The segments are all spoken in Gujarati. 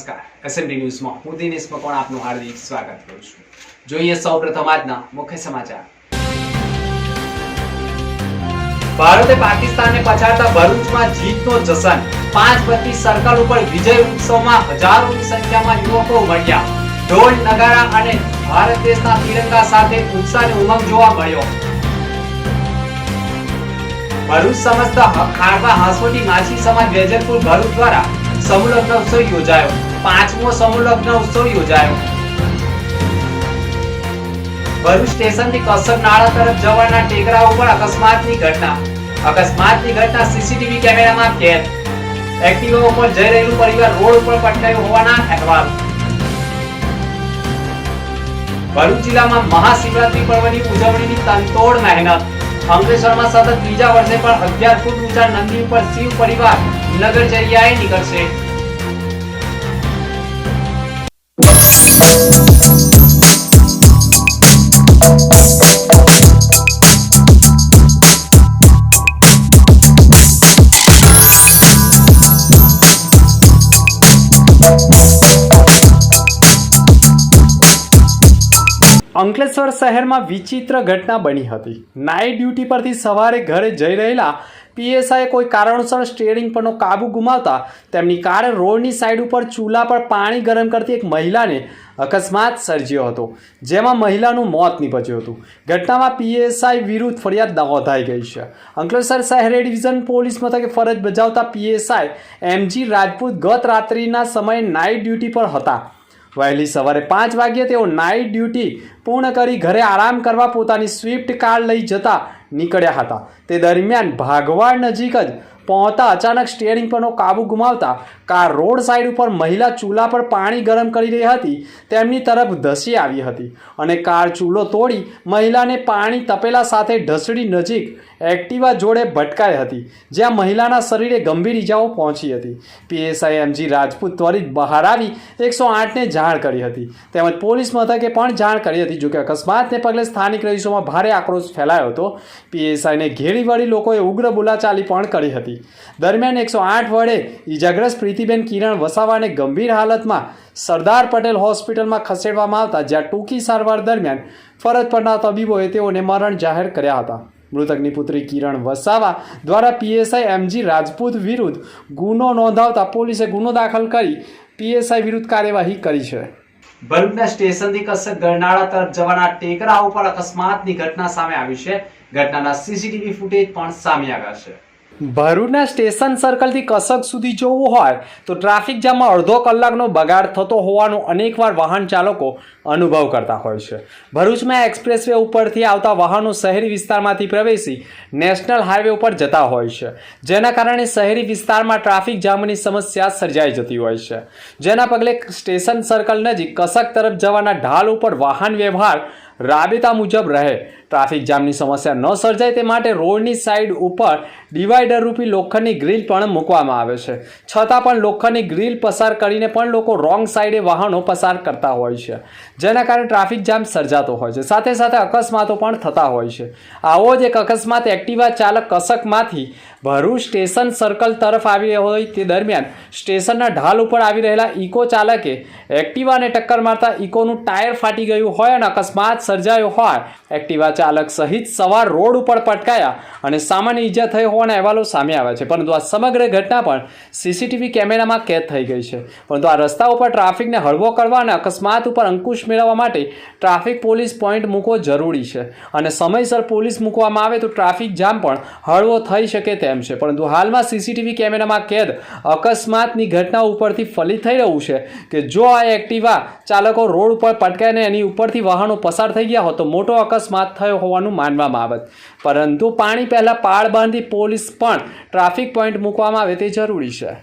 નમસ્કાર. એસએમડી ન્યૂઝમાં હું દિનેશ મકવાણ આપનું હાર્દિક સ્વાગત કરું છું. જોઈએ સૌપ્રથમ આજના મુખ્ય સમાચાર. ભારતે પાકિસ્તાનને પછાડતા ભરૂચમાં જીતનો જશન પાંચ બત્તી સર્કલ ઉપર વિજય ઉત્સવમાં હજારોની સંખ્યામાં યુવકો ઉમટ્યા ઢોલ, નગારા અને ભારત દેશના તિરંગા સાથે ઉત્સાહ ઉમંગ જોવા મળ્યો. ભરૂચ સમસ્ત ખારવા હાંસોટી માછી સમાજ વેજલપુર ભરૂચ દ્વારા સમૂહ લગ્ન ઉત્સવ યોજાયો. પાંચમો સમુલગ્ન ઉત્સવ યોજાયો. ભરૂચ સ્ટેશનથી કસર નાળા તરફ જવાના ટેકરા ઉપર અકસ્માતની ઘટના. અકસ્માતની ઘટના સીસીટીવી કેમેરામાં કેદ. એક્ટિવા ઉપર જઈ રહેલું પરિવાર રોડ ઉપર પટકાયું હોવાના અહેવાલ. ભરૂચ જિલ્લામાં મહાશિવરાત્રી પર્વની ઉજવણીની તનતોડ મહેનત. અંકલેશ્વરમાં સતત બીજા વર્ષે પણ અગિયાર ફૂટ ઊંચા નંદી ઉપર શિવ પરિવાર નગરચર્યાએ નીકળશે. અંકલેશ્વર શહેરમાં વિચિત્ર ઘટના બની હતી. નાઇટ ડ્યુટી પરથી સવારે ઘરે જઈ રહેલા પીએસઆઈએ કોઈ કારણોસર સ્ટેરિંગ પરનો કાબુ ગુમાવતા તેમની કાર રોડની સાઈડ ઉપર ચૂલા પર પાણી ગરમ કરતી એક મહિલાને અકસ્માત સર્જ્યો હતો, જેમાં મહિલાનું મોત નીપજ્યું હતું. ઘટનામાં પીએસઆઈ વિરુદ્ધ ફરિયાદ નોંધાઈ ગઈ છે. અંકલેશ્વર શહેર ડિવિઝન પોલીસ મથકે ફરજ બજાવતા પીએસઆઈ એમજી રાજપૂત ગત રાત્રિના સમયે નાઇટ ડ્યુટી પર હતા. વહેલી સવારે પાંચ વાગ્યે તેઓ નાઇટ ડ્યુટી પૂર્ણ કરી ઘરે આરામ કરવા પોતાની સ્વિફ્ટ કાર લઈ જતા નીકળ્યા હતા. તે દરમિયાન ભાગવાડ નજીક જ પહોંચતા અચાનક સ્ટેરિંગ પરનો કાબુ ગુમાવતા કાર રોડ સાઈડ ઉપર મહિલા ચૂલા પર પાણી ગરમ કરી રહી હતી. તેમની તરફ ધસી આવી હતી અને કાર ચૂલો તોડી મહિલાને પાણી તપેલા સાથે ઢસડી નજીક એક્ટિવા જોડે ભટકાઈ હતી, જ્યાં મહિલાના શરીરે ગંભીર ઇજાઓ પહોંચી હતી. પીએસઆઈ એમજી રાજપૂત ત્વરિત બહાર આવી એકસો આઠને જાણ કરી હતી. તેમજ પોલીસ મથકે પણ જાણ કરી હતી, જોકે અકસ્માતને પગલે સ્થાનિક રહીશોમાં ભારે આક્રોશ ફેલાયો હતો. પીએસઆઈને ઘેરી વળી લોકોએ ઉગ્ર બોલાચાલી પણ કરી હતી. દરમિયાન એકસો આઠ વડે ઇજાગ્રસ્ત પ્રીતિબેન કિરણ વસાવાને ગંભીર હાલતમાં સરદાર પટેલ હોસ્પિટલમાં ખસેડવામાં આવતા, જ્યાં ટૂંકી સારવાર દરમિયાન ફરજ પરના તબીબોએ તેઓને મરણ જાહેર કર્યા હતા. મૃતકની પુત્રી કિરણ વસાવા દ્વારા પીએસઆઈ એમજી રાજપૂત વિરુદ્ધ ગુનો નોંધાવતા પોલીસે ગુનો દાખલ કરી પીએસઆઈ વિરુદ્ધ કાર્યવાહી કરી છે. ભરૂચના સ્ટેશનથી કસક ગરનાળા તરફ જવાના ટેકરા ઉપર અકસ્માતની ઘટના સામે આવી છે. ઘટનાના સીસીટીવી ફૂટેજ પણ સામે આવ્યા છે. ભરૂચના સ્ટેશન સર્કલથી કસક સુધી જવું હોય તો ટ્રાફિક જામમાં અડધો કલાકનો બગાડ થતો હોવાનો અનેકવાર વાહન ચાલકો અનુભવ કરતા હોય છે. ભરૂચમાં એક્સપ્રેસ વે ઉપરથી આવતા વાહનો શહેરી વિસ્તારમાંથી પ્રવેશી નેશનલ હાઈવે ઉપર જતા હોય છે. જેના કારણે શહેરી વિસ્તારમાં ટ્રાફિક જામની સમસ્યા સર્જાઈ જતી હોય છે. જેના પગલે સ્ટેશન સર્કલ નજીક કસક તરફ જવાના ઢાલ ઉપર વાહન વ્યવહાર રાબેતા મુજબ રહે. ટ્રાફિક જામની સમસ્યા ન સર્જાય તે માટે રોડની સાઈડ ઉપર ડિવાઈડર રૂપી લોખંડની ગ્રીલ પણ મૂકવામાં આવે છે. છતાં પણ લોખંડની ગ્રીલ પસાર કરીને પણ લોકો રોંગ સાઈડે વાહનો પસાર કરતા હોય છે. જેના કારણે ટ્રાફિક જામ સર્જાતો હોય છે. સાથે સાથે અકસ્માતો પણ થતા હોય છે. આવો જ એક અકસ્માત એક્ટિવા ચાલક કસકમાંથી ભરૂચ સ્ટેશન સર્કલ તરફ આવી રહ્યો હોય તે દરમિયાન સ્ટેશનના ઢાલ ઉપર આવી રહેલા ઇકો ચાલકે એક્ટિવાને ટક્કર મારતા ઇકોનું ટાયર ફાટી ગયું હોય અને અકસ્માત સર્જાયો હોય. એક્ટિવા ચાલક સહિત સવાર રોડ ઉપર પટકાયા અને સામાન્ય ઈજા થઈ હોવાના અહેવાલો સામે આવ્યા છે. પરંતુ આ સમગ્ર ઘટના પણ સીસીટીવી કેમેરામાં કેદ થઈ ગઈ છે. પરંતુ આ રસ્તા ઉપર ટ્રાફિકને હળવો કરવા અને અકસ્માત ઉપર અંકુશ મેળવવા માટે ટ્રાફિક પોલીસ પોઈન્ટ મૂકવો જરૂરી છે. અને સમયસર પોલીસ મૂકવામાં આવે તો ટ્રાફિક જામ પણ હળવો થઈ શકે તેમ છે. પરંતુ હાલમાં સીસીટીવી કેમેરામાં કેદ અકસ્માતની ઘટના ઉપરથી ફલિત થઈ રહ્યું છે કે જો આ એક્ટિવા ચાલકો રોડ ઉપર પટકાઈને એની ઉપરથી વાહનો પસાર થઈ ગયા હોત તો મોટો અકસ્માત થયો હોવાનું માનવામાં આવત પરંતુ પાણી પહેલાં પાળ બાંધી પોલીસ પણ ટ્રાફિક પોઈન્ટ મૂકવામાં આવે તે જરૂરી છે.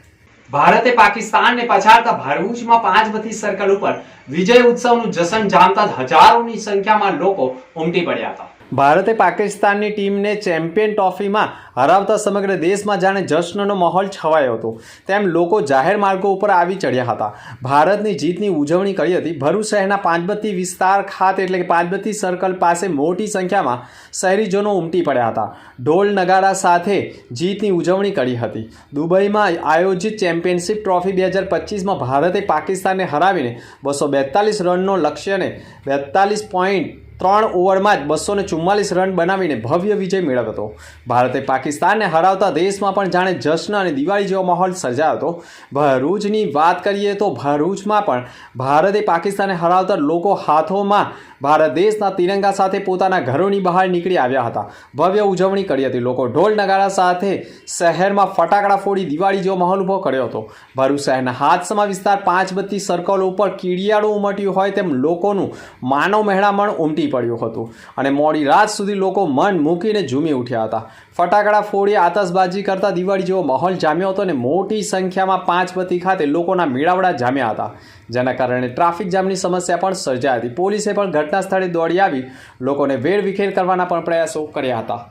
ભારતે પાકિસ્તાનને પછાડતા ભરૂચમાં પાંચ બત્તી સર્કલ ઉપર વિજય ઉત્સવનું જશન જામતા હજારોની સંખ્યામાં લોકો ઉમટી પડ્યા હતા. ભારતે પાકિસ્તાનની ટીમને ચેમ્પિયન ટ્રોફીમાં હરાવતા સમગ્ર દેશમાં જાણે જશ્નનો માહોલ છવાયો હતો. તેમ લોકો જાહેર માર્ગો ઉપર આવી ચડ્યા હતા. ભારતની જીતની ઉજવણી કરી હતી. ભરૂચ શહેરના પાંચબત્તી વિસ્તાર ખાતે એટલે કે પાંચબત્તી સર્કલ પાસે મોટી સંખ્યામાં શહેરીજનો ઉમટી પડ્યા હતા. ઢોલ નગારા સાથે જીતની ઉજવણી કરી હતી. દુબઈમાં આયોજિત ચેમ્પિયનશિપ ટ્રોફી બે હજાર પચીસમાં ભારતે પાકિસ્તાનને હરાવીને બસો બેતાલીસ રનનો લક્ષ્યને બેતાલીસ પોઈન્ટ ત્રણ ઓવરમાં જ બસો ચુમ્માલીસ રન બનાવીને ભવ્ય વિજય મેળવ્યો હતો. ભારતે પાકિસ્તાનને હરાવતા દેશમાં પણ જાણે જશ્ન અને દિવાળી જેવો માહોલ સર્જાયો હતો. ભરૂચની વાત કરીએ તો ભરૂચમાં પણ ભારતે પાકિસ્તાનને હરાવતા લોકો હાથોમાં ભારત દેશના તિરંગા સાથે પોતાના ઘરોની બહાર નીકળી આવ્યા હતા. ભવ્ય ઉજવણી કરી હતી. લોકો ઢોલ નગારા સાથે શહેરમાં ફટાકડા ફોડી દિવાળી જેવો માહોલ ઊભો કર્યો હતો. ભરૂચ શહેરના હાથસમા વિસ્તાર પાંચ બત્તી સર્કલ ઉપર કીડિયાળું ઉમટ્યું હોય તેમ લોકોનું માનવ મહેણામણ ઉમટી પડ્યું હતું અને મોડી રાત સુધી લોકો મન મૂકીને ઝૂમી ઉઠ્યા હતા. ફટાકડા ફોડી આતશબાજી કરતા દિવાળી જેવો માહોલ જામ્યો હતો અને મોટી સંખ્યામાં પાંચ બત્તી ખાતે લોકોના મેળાવડા જામ્યા હતા. જેના કારણે ટ્રાફિક જામની સમસ્યા પણ સર્જાઈ હતી. પોલીસે પણ ઘટના સ્થળે દોડી આવી, લોકોને વેરવિખેર કરવાના પણ પ્રયાસો કર્યા હતા.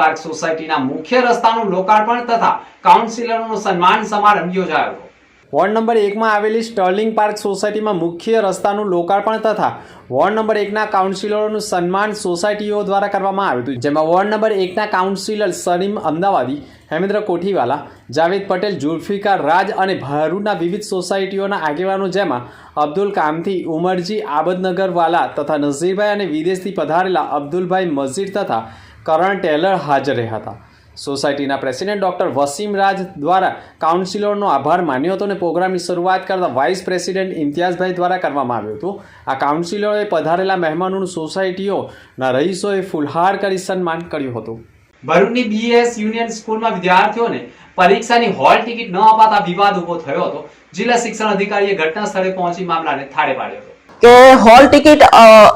પાર્ક સોસાયટીના મુખ્ય રસ્તાનું લોકાર્પણ તથા કાઉન્સિલરનો સન્માન સમારંભ યોજાયો હતો. વોર્ડ નંબર એકમાં આવેલી સ્ટર્લિંગ પાર્ક સોસાયટીમાં મુખ્ય રસ્તાનું લોકાર્પણ તથા વોર્ડ નંબર એકના કાઉન્સિલરોનું સન્માન સોસાયટીઓ દ્વારા કરવામાં આવ્યું હતું. જેમાં વોર્ડ નંબર એકના કાઉન્સિલર સલીમ અમદાવાદી, હેમેન્દ્ર કોઠીવાલા, જાવેદ પટેલ, જુલ્ફિકાર રાજ અને ભરૂચના વિવિધ સોસાયટીઓના આગેવાનો જેમાં અબ્દુલ કામથી, ઉમરજી, આબદનગરવાલા તથા નઝીરભાઈ અને વિદેશથી પધારેલા અબ્દુલભાઈ મસ્જિદ તથા કરણ ટેલર હાજર રહ્યા હતા. સોસાયટીના પ્રેસિડેન્ટ ડૉક્ટર વસીમ રાજ દ્વારા કાઉન્સિલરનો આભાર માન્યો હતો અને પ્રોગ્રામની શરૂઆત કરતા વાઇસ પ્રેસિડેન્ટ ઇમ્તિયાઝભાઈ દ્વારા કરવામાં આવ્યું હતું. આ કાઉન્સિલરોએ પધારેલા મહેમાનોનું સોસાયટીઓના રહીશોએ ફુલહાર કરી સન્માન કર્યું હતું. ભરૂચની બીએસ યુનિયન સ્કૂલમાં વિદ્યાર્થીઓને પરીક્ષાની હોલ ટિકિટ ન અપાતા વિવાદ ઊભો થયો હતો. જિલ્લા શિક્ષણ અધિકારીએ ઘટના સ્થળે પહોંચી મામલાને થાળે પાડ્યો હતો. કે હોલ ટિકિટ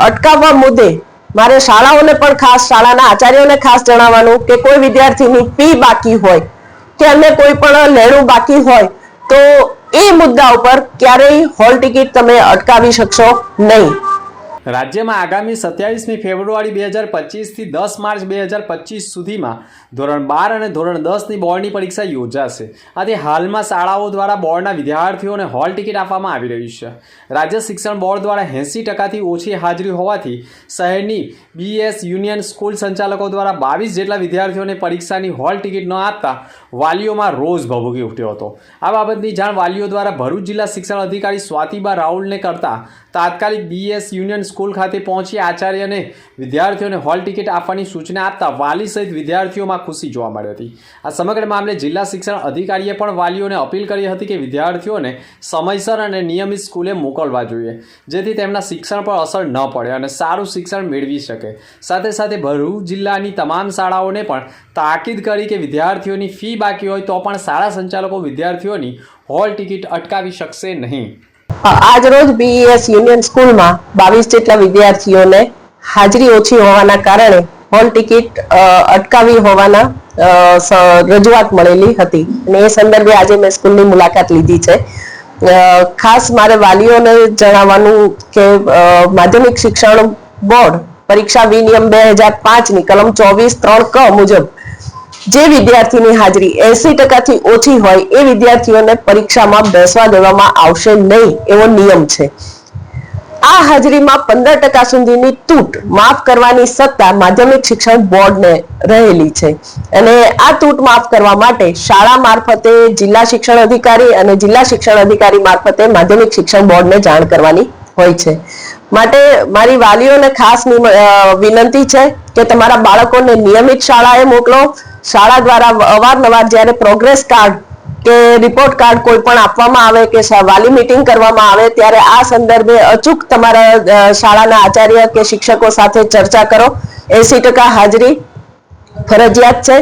અટકાવવા મુદ્દે મારે શાળાઓને પણ ખાસ, શાળાના આચાર્યોને ખાસ જણાવવાનું કે કોઈ વિદ્યાર્થીની ફી બાકી હોય, કે અન્ય કોઈ પણ લેણું બાકી હોય, તો એ મુદ્દા ઉપર ક્યારેય હોલ ટિકિટ તમે અટકાવી શકશો નહીં. રાજ્યમાં આગામી સત્યાવીસમી ફેબ્રુઆરી બે હજાર પચીસથી દસ માર્ચ બે હજાર પચીસ સુધીમાં ધોરણ બાર અને ધોરણ દસની બોર્ડની પરીક્ષા યોજાશે. આથી હાલમાં શાળાઓ દ્વારા બોર્ડના વિદ્યાર્થીઓને હોલ ટિકિટ આપવામાં આવી રહી છે. રાજ્ય શિક્ષણ બોર્ડ દ્વારા એંસી ટકાથી ઓછી હાજરી હોવાથી શહેરની બીએસ યુનિયન સ્કૂલ સંચાલકો દ્વારા બાવીસ જેટલા વિદ્યાર્થીઓને પરીક્ષાની હોલ ટિકિટ ન આપતા વાલીઓમાં રોજ ભભૂકી ઉઠ્યો હતો. આ બાબતની જાણ વાલીઓ દ્વારા ભરૂચ જિલ્લા શિક્ષણ અધિકારી સ્વાતિબા રાઉલને કરતા તાત્કાલિક બીએસ યુનિયન સ્કૂલ ખાતે પહોંચી આચાર્યને વિદ્યાર્થીઓને હોલ ટિકિટ આપવાની સૂચના આપતા વાલી સહિત વિદ્યાર્થીઓમાં ખુશી જોવા મળી હતી. આ સમગ્ર મામલે જિલ્લા શિક્ષણ અધિકારીએ પણ વાલીઓને અપીલ કરી હતી કે વિદ્યાર્થીઓને સમયસર અને નિયમિત સ્કૂલે મોકલવા જોઈએ, જેથી તેમના શિક્ષણ પર અસર ન પડે અને સારું શિક્ષણ મેળવી શકે. સાથે સાથે ભરૂચ જિલ્લાની તમામ શાળાઓને પણ તાકીદ કરી કે વિદ્યાર્થીઓની ફી બાકી હોય તો પણ શાળા સંચાલકો વિદ્યાર્થીઓની હોલ ટિકિટ અટકાવી શકશે નહીં. આજ રોજ બીએસ યુનિયન સ્કૂલમાં બાવીસ જેટલા વિદ્યાર્થીઓને હાજરી ઓછી હોવાના કારણે હોલ ટિકિટ અટકાવી હોવાના રજૂઆત મળેલી હતી. અને એ સંદર્ભે આજે મેં સ્કૂલની મુલાકાત લીધી છે. ખાસ મારે વાલીઓને જણાવવાનું કે માધ્યમિક શિક્ષણ બોર્ડ પરીક્ષા વિનિયમ બે હજાર પાંચની કલમ ચોવીસ ત્રણ ક મુજબ જે વિદ્યાર્થીની હાજરી એસી ટકાથી ઓછી હોય એ વિદ્યાર્થીઓને પરીક્ષામાં બેસવા દેવામાં આવશે નહીં એવો નિયમ છે. આ હાજરીમાં પંદર ટકા સુધીની તૂટ માફ કરવાની સત્તા માધ્યમિક શિક્ષણ બોર્ડને રહેલી છે અને આ તૂટ માફ કરવા માટે શાળા મારફતે જિલ્લા શિક્ષણ અધિકારી અને જિલ્લા શિક્ષણ અધિકારી મારફતે માધ્યમિક શિક્ષણ બોર્ડને જાણ કરવાની હોય છે. માટે મારી વાલીઓને ખાસ વિનંતી છે કે તમારા બાળકોને નિયમિત શાળાએ મોકલો. શાળા દ્વારા અવારનવાર જ્યારે પ્રોગ્રેસ કાર્ડ કે રિપોર્ટ કાર્ડ કોઈ પણ આપવામાં આવે કે વાલી મીટિંગ કરવામાં આવે ત્યારે આ સંદર્ભે અચૂક તમારા શાળાના આચાર્ય કે શિક્ષકો સાથે ચર્ચા કરો. એસી ટકા હાજરી ફરજિયાત છે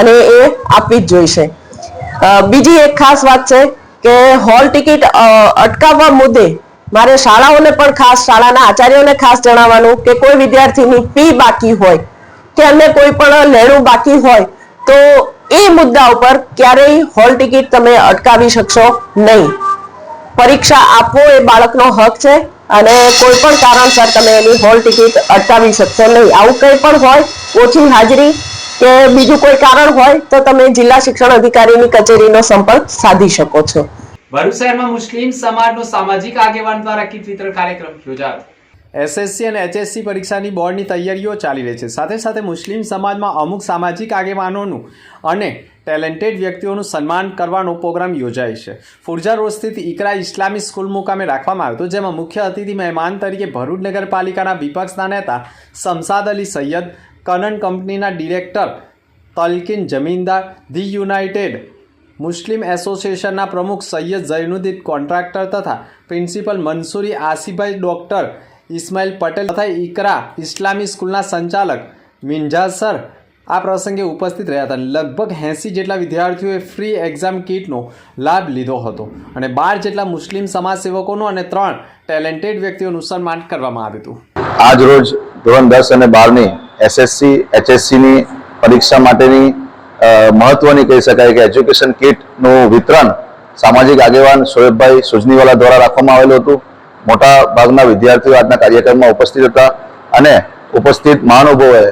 અને એ આપવી જ જોઈશે. બીજી એક ખાસ વાત છે કે હોલ ટિકિટ અટકાવવા મુદ્દે મારે શાળાઓને પણ ખાસ, શાળાના આચાર્યોને ખાસ જણાવવાનું કે કોઈ વિદ્યાર્થીની ફી બાકી હોય, કે અન્ય કોઈ પણ લેણું બાકી હોય, તો એ મુદ્દા ઉપર ક્યારેય હોલ ટિકિટ તમે અટકાવી શકશો નહીં. પરીક્ષા આપવો એ બાળકનો હક છે અને કોઈ પણ કારણસર તમે એની હોલ ટિકિટ અટકાવી શકશો નહીં. આવું કંઈ પણ હોય, ઓછી હાજરી કે બીજું કોઈ કારણ હોય, તો તમે જિલ્લા શિક્ષણ અધિકારીની કચેરીનો સંપર્ક સાધી શકો છો. ભરૂચ શહેરમાં મુસ્લિમ સમાજનો સામાજિક આગેવાન દ્વારા કીટ વિતરણ કાર્યક્રમ યોજાયો. એસએસસી અને એચએસસી પરીક્ષાની બોર્ડની તૈયારીઓ ચાલી રહી છે. સાથે સાથે મુસ્લિમ સમાજમાં અમુક સામાજિક આગેવાનોનું અને ટેલેન્ટેડ વ્યક્તિઓનું સન્માન કરવાનો પ્રોગ્રામ યોજાય છે. ફુરજા રોડ સ્થિત ઇકરા ઇસ્લામી સ્કૂલ મુકામે રાખવામાં આવ્યો હતો, જેમાં મુખ્ય અતિથિ મહેમાન તરીકે ભરૂચ નગરપાલિકાના વિપક્ષના નેતા શમસાદ અલી સૈયદ, કનન કંપનીના director Talkin Zamindar, the United Muslim એસોસિએશનના પ્રમુખ સૈયદ ઝૈનુદ્દીન કોન્ટ્રાક્ટર તથા પ્રિન્સિપલ મનસુરી આસિફભાઈ ડૉક્ટર ઇસ્માઇલ પટેલ તથા ઇકરા ઇસ્લામી સ્કૂલના સંચાલક મિંજા સર આ પ્રસંગે ઉપસ્થિત રહ્યા હતા. લગભગ એંસી જેટલા વિદ્યાર્થીઓએ ફ્રી એક્ઝામ કીટનો લાભ લીધો હતો અને બાર જેટલા મુસ્લિમ સમાજસેવકોનું અને ત્રણ ટેલેન્ટેડ વ્યક્તિઓનું સન્માન કરવામાં આવ્યું હતું. આજ રોજ ધોરણ દસ અને બારની એસએસસી, એચએસસીની પરીક્ષા માટેની મહત્વની કહી શકાય કે એજ્યુકેશન કિટનું વિતરણ સામાજિક આગેવાન શોએબભાઈ સુજનીવાલા દ્વારા રાખવામાં આવેલું હતું. મોટા ભાગના વિદ્યાર્થીઓ આજના કાર્યક્રમમાં ઉપસ્થિત હતા અને ઉપસ્થિત મહાનુભાવોએ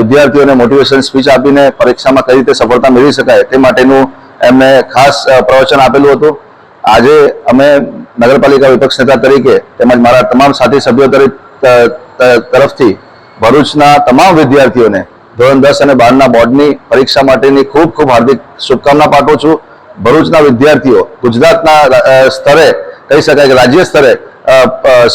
વિદ્યાર્થીઓને મોટિવેશન સ્પીચ આપીને પરીક્ષામાં કઈ રીતે સફળતા મેળવી શકાય તે માટેનું એમને ખાસ પ્રવચન આપેલું હતું. આજે અમે નગરપાલિકા વિપક્ષ નેતા તરીકે તેમજ મારા તમામ સાથી સભ્યો તરફથી ભરૂચના તમામ વિદ્યાર્થીઓને ધોરણ દસ અને બારના બોર્ડની પરીક્ષા માટેની ખૂબ ખૂબ હાર્દિક શુભકામના પાઠવું છું. ભરૂચના વિદ્યાર્થીઓ ગુજરાતના સ્તરે કહી શકાય કે રાજ્ય સ્તરે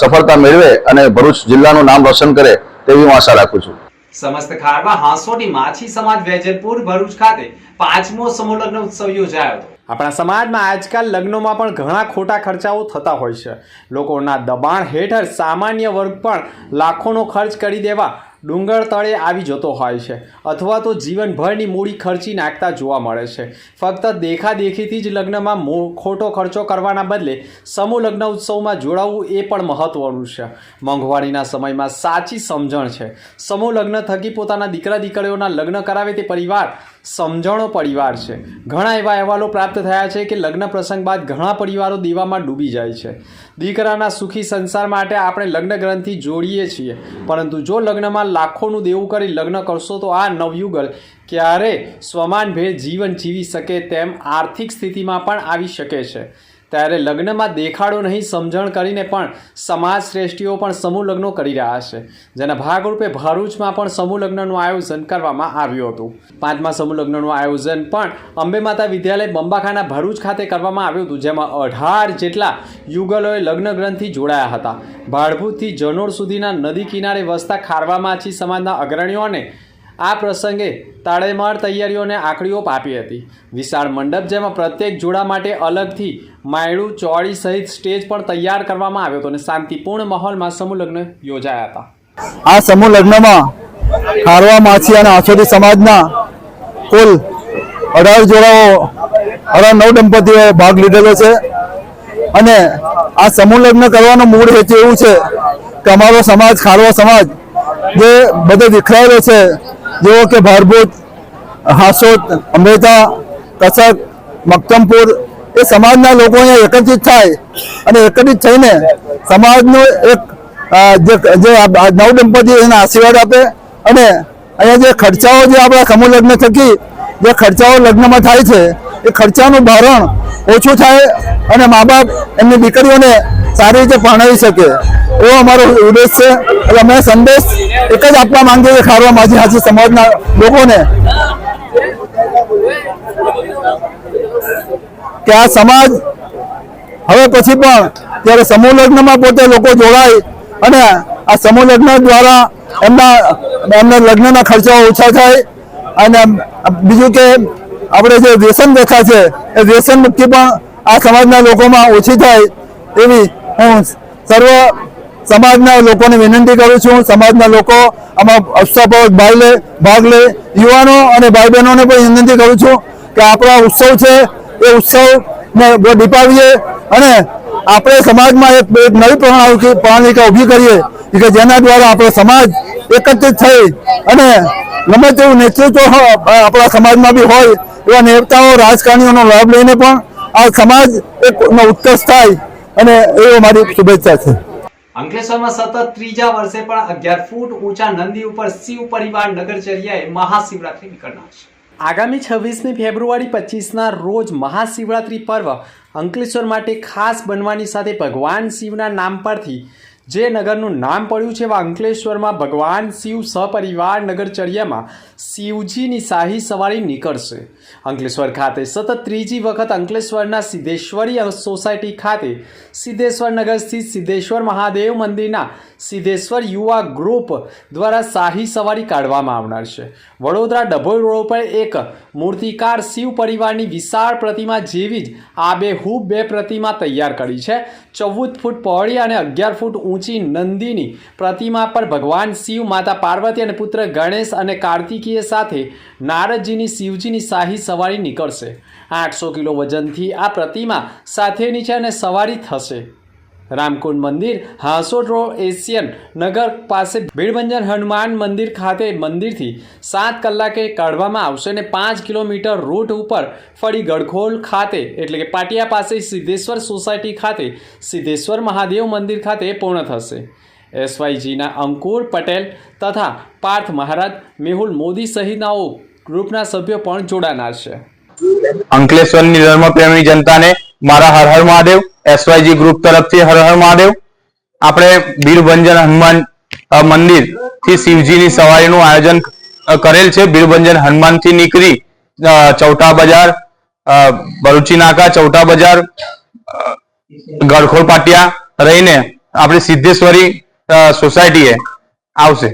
સફળતા મેળવે અને ભરૂચ જિલ્લાનું નામ રોશન કરે તેવી હું આશા રાખું છું. સમસ્ત ખારવા હાંસોટી માછી સમાજ વેજલપુર ભરૂચ ખાતે પાંચમો સમૂહ લગ્ન ઉત્સવ યોજાયો હતો. આપણા સમાજમાં આજકાલ લગ્નોમાં પણ ઘણા ખોટા ખર્ચાઓ થતા હોય છે. લોકોના દબાણ હેઠળ સામાન્ય વર્ગ પણ લાખોનો ખર્ચ કરી દેવા ડુંગર તળે આવી જતો હોય છે અથવા તો જીવનભરની મૂડી ખર્ચી નાખતા જોવા મળે છે. ફક્ત દેખાદેખીથી જ લગ્નમાં મો- ખોટો ખર્ચો કરવાના બદલે સમૂહ લગ્ન ઉત્સવમાં જોડાવવું એ પણ મહત્ત્વનું છે. મોંઘવારીના સમયમાં સાચી સમજણ છે. સમૂહ લગ્ન થકી પોતાના દીકરા દીકરીઓના લગ્ન કરાવે તે પરિવાર સમજણો પરિવાર છે. ઘણા એવા અહેવાલો પ્રાપ્ત થયા છે કે લગ્ન પ્રસંગ બાદ ઘણા પરિવારો દેવામાં ડૂબી જાય છે. દીકરાના સુખી સંસાર માટે આપણે લગ્ન ગ્રંથિ જોડીએ છીએ. પરંતુ જો લગ્નમાં લાખોનું દેવું કરી લગ્ન કરશો તો આ નવયુગલ ક્યારે સ્વમાન ભેર જીવન જીવી શકે તેમ આર્થિક સ્થિતિમાં પણ આવી શકે છે. ત્યારે લગ્નમાં દેખાડો નહીં, સમજણ કરીને પણ સમાજ શ્રેષ્ઠીઓ પણ સમૂહ લગ્નો કરી રહ્યા છે. જેના ભાગરૂપે ભરૂચમાં પણ સમૂહ લગ્નનું આયોજન કરવામાં આવ્યું હતું. પાંચમા સમૂહ લગ્નનું આયોજન પણ અંબે માતા વિદ્યાલય બંબાખાના ભરૂચ ખાતે કરવામાં આવ્યું હતું, જેમાં અઢાર જેટલા યુગલોએ લગ્ન ગ્રંથથી જોડાયા હતા. ભાડભૂતથી જનોર સુધીના નદી કિનારે વસતા ખારવા માછી સમાજના અગ્રણીઓને આ પ્રસંગે તાળેમાર તૈયારીઓને આંકડીઓ આપી હતી. વિશાળ મંડપ જેમાં પ્રત્યેક જોડા માટે અલગથી માયડું ચોળી સહિત સ્ટેજ પણ તૈયાર કરવામાં આવ્યો હતો અને શાંતિપૂર્ણ માહોલમાં સમૂહ લગ્ન યોજાયા હતા. આ સમૂહ લગ્નમાં ખારવા માછી અને આસોટી સમાજના કુલ અઢાર જોડાઓ, અઢાર નવ દંપતીઓએ ભાગ લીધેલો છે. અને આ સમૂહ લગ્ન કરવાનો મૂળ હેતુ એવું છે કે અમારો સમાજ, ખારવા સમાજ જે બધો વિખરાયેલો છે જેવો કે ભારભૂત હાસોદ, અમરેતા કસક મક્તમપુર એ સમાજના લોકો અહીંયા એકત્રિત થાય અને એકત્રિત થઈને સમાજનો એક જે નવ દંપતી એના આશીર્વાદ આપે અને અહીંયા જે ખર્ચાઓ જે આપણા સમૂહ લગ્ન થકી, જે ખર્ચાઓ લગ્નમાં થાય છે એ ખર્ચાનું ભારણ ઓછું થાય અને મા બાપ એમની દીકરીઓને સારી રીતે ભણાવી શકે. એવો અમારો ઉદ્દેશ છે. એટલે અમે સંદેશ એક જ આપવા માંગીએ છીએ ખારવા માજી હાજી સમાજના લોકોને કે આ સમાજ હવે પછી પણ જ્યારે સમૂહ લગ્નમાં પોતે લોકો જોડાય અને આ સમૂહ લગ્ન દ્વારા એમના એમના લગ્નના ખર્ચાઓ ઓછા થાય અને બીજું કે આપણે જે વ્યસન રેખા છે, એ વ્યસન મુક્તિ પણ આ સમાજના લોકોમાં ઓછી થાય એવી હું સર્વ સમાજના લોકોને વિનંતી કરું છું. સમાજના લોકો આમાં ઉત્સાહપૂર્વક ભાગ લે ભાગ લે. યુવાનો અને ભાઈ બહેનોને પણ વિનંતી કરું છું કે આપણો ઉત્સવ છે, એ ઉત્સવને દીપાવીએ અને આપણે સમાજમાં એક એક નવી પ્રણાલિકા પ્રણાલિકા ઊભી કરીએ કે જેના દ્વારા આપણો સમાજ એકત્રિત થઈ અને ગમે તેવું નેતૃત્વ આપણા સમાજમાં બી હોય એવા નેતાઓ રાજકારણીઓનો લાભ લઈને પણ આ સમાજ એક ઉત્કર્ષ થાય અને એવો મારી શુભેચ્છા છે. અંકલેશ્વરમાં સતત ત્રીજા વર્ષે પણ અગિયાર ફૂટ ઊંચા નંદી ઉપર શિવ પરિવાર નગરચર્યાએ મહાશિવરાત્રિ નીકળનાર છે. આગામી છવ્વીસમી ફેબ્રુઆરી પચીસના રોજ મહાશિવરાત્રિ પર્વ અંકલેશ્વર માટે ખાસ બનવાની સાથે ભગવાન શિવના નામ પરથી જે નગરનું નામ પડ્યું છે એવા અંકલેશ્વરમાં ભગવાન શિવ સપરિવાર નગરચર્યામાં શિવજીની શાહી સવારી નીકળશે. અંકલેશ્વર ખાતે સતત ત્રીજી વખત અંકલેશ્વરના સિદ્ધેશ્વરી સોસાયટી ખાતે સિદ્ધેશ્વર નગર સ્થિત સિદ્ધેશ્વર મહાદેવ મંદિરના સિદ્ધેશ્વર યુવા ગ્રુપ દ્વારા શાહી સવારી કાઢવામાં આવનાર છે. વડોદરા ડભોઈ રોડ પર એક મૂર્તિકાર શિવ પરિવારની વિશાળ પ્રતિમા જેવી જ આબેહૂબ બે પ્રતિમા તૈયાર કરી છે. ચૌદ ફૂટ પહોળી અને અગિયાર ફૂટ ઊંચી નંદીની પ્રતિમા પર ભગવાન શિવ, માતા પાર્વતી અને પુત્ર ગણેશ અને કાર્તિકીય સાથે નારદજીની શિવજીની શાહી સવારી નીકળશે. આઠસો કિલો વજનથી આ પ્રતિમા સાથેની છે અને સવારી થશે. રામકુંડ મંદિર, હાંસોટ રોડ, એશિયન નગર પાસે ભીડભંજન હનુમાન મંદિર ખાતે મંદિરથી સાત કલાકે કાઢવામાં આવશે અને પાંચ કિલોમીટર રૂટ ઉપર ફરી ગડખોલ ખાતે, એટલે કે પાટિયા પાસે સિદ્ધેશ્વર સોસાયટી ખાતે, સિદ્ધેશ્વર મહાદેવ મંદિર ખાતે પૂર્ણ થશે. એસવાયજીના અંકુર પટેલ તથા પાર્થ મહારાજ મેહુલ મોદી સહિતનાઓ ગ્રુપના સભ્યો પણ જોડાનાર છે. અંકલેશ્વરની ધર્મપ્રેમી જનતાને મારા હર હર મહાદેવ એસવાયજી ગ્રુપ તરફથી હર હર મહાદેવ. આપણે બીરભંજન હનુમાન મંદિરથી શિવજીની સવારીનું આયોજન કરેલ છે. બીરભંજન હનુમાનથી નીકળી ચૌટા બજાર ભરૂચી નાકા ચૌટા બજાર અ, ગળખોલ પાટિયા રહીને આપણે સિદ્ધેશ્વરી સોસાયટીએ આવશે.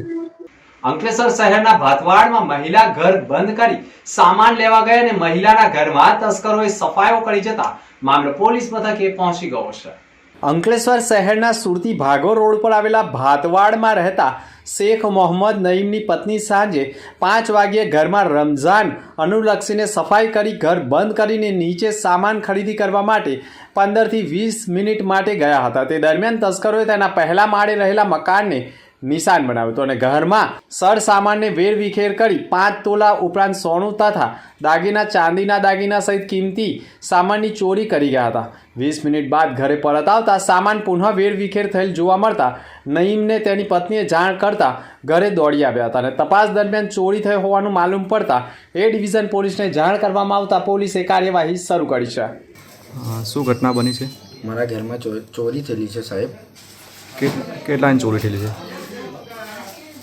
અંકલેશ્વર શહેરના ભાતવાડમાં મહિલા ઘર બંધ કરી સામાન લેવા ગયા અને મહિલાના ઘરમાં તસ્કરોએ સફાયો કરી જતા મામલો પોલીસ મથકે પહોંચી ગયો છે. અંકલેશ્વર શહેરના સુરતી ભાગો રોડ પર આવેલા ભાતવાડમાં રહેતા શેખ મોહમ્મદ નઈમની પત્ની સાંજે પાંચ વાગ્યે ઘરમાં રમઝાન અનુલક્ષીને સફાઈ કરી ઘર બંધ કરીને નીચે સામાન ખરીદી કરવા માટે પંદરથી વીસ મિનિટ માટે ગયા હતા. તે દરમિયાન તસ્કરોએ તેના પહેલા માળે રહેલા મકાનને નિશાન બનાવ્યું હતું અને ઘરમાં સરસામાનને વેરવિખેર વેર વિખેર કરી પાંચ તોલા ઉપરાંત સોનું તથા દાગીના ચાંદીના દાગીના સહિત કિંમતી સામાનની ચોરી કરી ગયા હતા. વીસ મિનિટ બાદ ઘરે પરત આવતા સામાન પુનઃ વેર વિખેર થયેલ જોવા મળતા નઈમને તેની પત્નીએ જાણ કરતા ઘરે દોડી આવ્યા હતા અને તપાસ દરમિયાન ચોરી થઈ હોવાનું માલુમ પડતા એ ડિવિઝન પોલીસને જાણ કરવામાં આવતા પોલીસે કાર્યવાહી શરૂ કરી છે. હા, શું ઘટના બની છે? મારા ઘરમાં ચોરી થયેલી છે સાહેબ. કેટલા કેટલાની ચોરી થયેલી છે?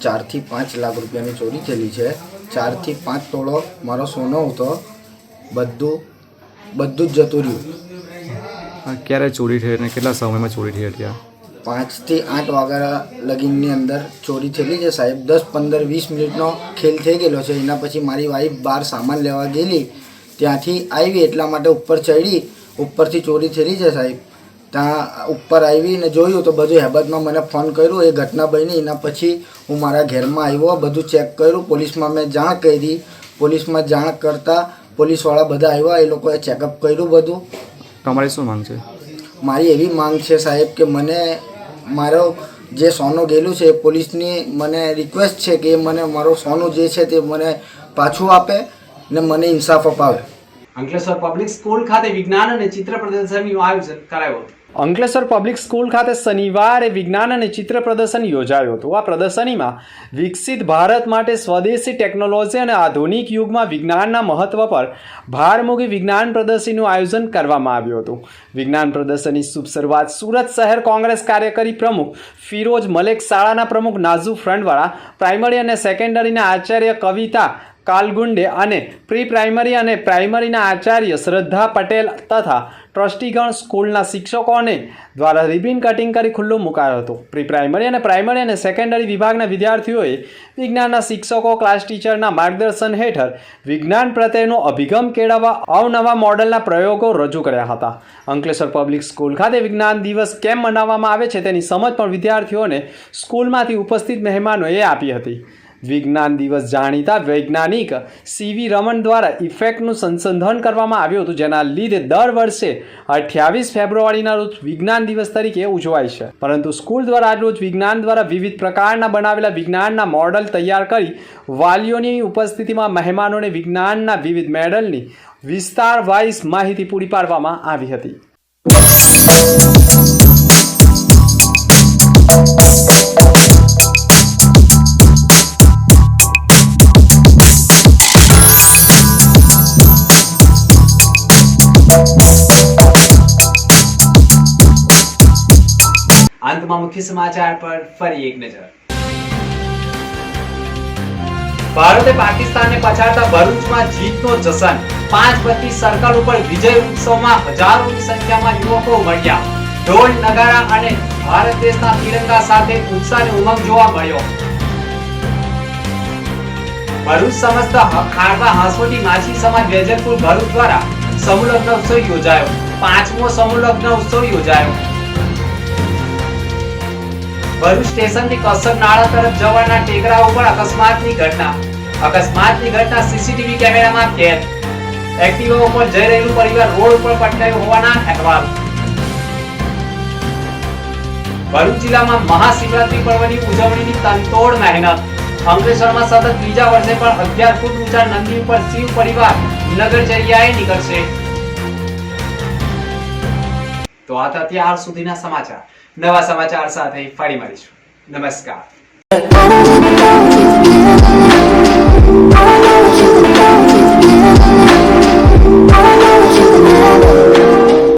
ચારથી પાંચ લાખ રૂપિયાની ચોરી થયેલી છે. ચારથી પાંચ તોળો મારો સોનો હતો. બધું બધું જ જતું રહ્યું. ક્યારે ચોરી થઈ અને કેટલા સમયમાં ચોરી થઈ હતી પાંચથી આઠ વાગ્યા લગીનની અંદર ચોરી થયેલી છે સાહેબ. દસ પંદર વીસ મિનિટનો ખેલ થઈ ગયેલો છે. એના પછી મારી વાઈફ બહાર સામાન લેવા ગયેલી. ત્યાંથી આવી એટલા માટે ઉપર ચડી ઉપરથી ચોરી થયેલી છે સાહેબ. ત્યાં ઉપર આવી ને જોયું તો બધું હેબતમાં મને ફોન કર્યો એ ઘટના બની. એના પછી હું મારા ઘેરમાં આવ્યો બધું ચેક કર્યું. પોલીસમાં મેં જાણ કરી. પોલીસમાં જાણ કરતાં પોલીસવાળા બધા આવ્યા. એ લોકોએ ચેકઅપ કર્યું બધું. તમારી શું માંગ છે? મારી એવી માંગ છે સાહેબ કે મને મારો જે સોનું ગયેલું છે એ પોલીસની મને રિક્વેસ્ટ છે કે મને મારો સોનું જે છે તે મને પાછું આપે ને મને ઇન્સાફ અપાવે. અંકલેશ્વર પબ્લિક સ્કૂલ ખાતે વિજ્ઞાન અને ચિત્ર પ્રદર્શનનું આયોજન કરાયું હતું. અંકલેશ્વર પબ્લિક સ્કૂલ ખાતે શનિવારે વિજ્ઞાન અને ચિત્ર પ્રદર્શન યોજાયું હતું. આ પ્રદર્શનીમાં વિકસિત ભારત માટે સ્વદેશી ટેકનોલોજી અને આધુનિક યુગમાં વિજ્ઞાનના મહત્વ પર ભાર મૂકી વિજ્ઞાન પ્રદર્શનીનું આયોજન કરવામાં આવ્યું હતું. વિજ્ઞાન પ્રદર્શનની શુભ શરૂઆત સુરત શહેર કોંગ્રેસ કાર્યકારી પ્રમુખ ફિરોજ મલેક શાળાના પ્રમુખ નાઝુ ફ્રન્ટવાળા, પ્રાઇમરી અને સેકન્ડરીના આચાર્ય કવિતા કાલગુંડે અને પ્રી પ્રાઇમરી અને પ્રાઇમરીના આચાર્ય શ્રદ્ધા પટેલ તથા ટ્રસ્ટીગણ સ્કૂલના શિક્ષકોને દ્વારા રિબિન કટિંગ કરી ખુલ્લું મુકાયો હતો. પ્રી પ્રાઇમરી અને પ્રાઇમરી અને સેકન્ડરી વિભાગના વિદ્યાર્થીઓએ વિજ્ઞાનના શિક્ષકો, ક્લાસ ટીચરના માર્ગદર્શન હેઠળ વિજ્ઞાન પ્રત્યેનો અભિગમ કેળવવા અવનવા મોડલના પ્રયોગો રજૂ કર્યા હતા. અંકલેશ્વર પબ્લિક સ્કૂલ ખાતે વિજ્ઞાન દિવસ કેમ મનાવવામાં આવે છે તેની સમજ પણ વિદ્યાર્થીઓને સ્કૂલમાંથી ઉપસ્થિત મહેમાનોએ આપી હતી. વિજ્ઞાન દિવસ જાણીતા વૈજ્ઞાનિક સીવી રમણ દ્વારા ઇફેક્ટનું સંશોધન કરવામાં આવ્યું હતું, જેના લીધે દર વર્ષે અઠ્યાવીસ ફેબ્રુઆરીના રોજ વિજ્ઞાન દિવસ તરીકે ઉજવાય છે. પરંતુ સ્કૂલ દ્વારા આજરોજ વિજ્ઞાન દ્વારા વિવિધ પ્રકારના બનાવેલા વિજ્ઞાનના મોડલ તૈયાર કરી વાલીઓની ઉપસ્થિતિમાં મહેમાનોને વિજ્ઞાનના વિવિધ મેડલની વિસ્તાર વાઇઝ માહિતી પૂરી પાડવામાં આવી હતી. અંતમાં મુખ્ય સમાચાર પર ફરી એક નજર. ભારતે પાકિસ્તાનને પછાડતા ભરૂચમાં જીતનો જશન પાંચ બત્તી સર્કલ ઉપર વિજય ઉત્સવમાં હજારોની સંખ્યામાં યુવકો મળ્યા. ઢોલ, નગારા અને ભારત દેશના તિરંગા સાથે ઉત્સાહ ઉમંગ જોવા મળ્યો. ભરૂચ સમસ્ત ખારવા હાંસોટી માછી સમાજ વેજલપુર ભરૂચ દ્વારા સમૂહ લગ્ન ઉત્સવ યોજાયો. પાંચમો સમૂહ લગ્ન ઉત્સવ યોજાયો. ભરૂચ સ્ટેશનથી કસર નાળા તરફ જવાના ટેકરા ઉપર અકસ્માતની ઘટના. અકસ્માતની ઘટના સીસીટીવી કેમેરામાં કેદ. એક્ટિવા ઉપર જઈ રહેલું પરિવાર રોડ ઉપર પટકાયું હોવાના અહેવાલ. ભરૂચ જિલ્લામાં મહાશિવરાત્રી પર્વની ઉજવણીની તંતોડ મહેનત. અંકલેશ્વરમાં સતત ત્રીજા વર્ષે પણ અગિયાર ફૂટ ઊંચા નંદી ઉપર શિવ પરિવાર નગરચર્યાએ નીકળશે. તો આ હતા ત્યાર સુધીના સમાચાર. નવા સમાચાર સાથે ફરી મળીશું નમસ્કાર.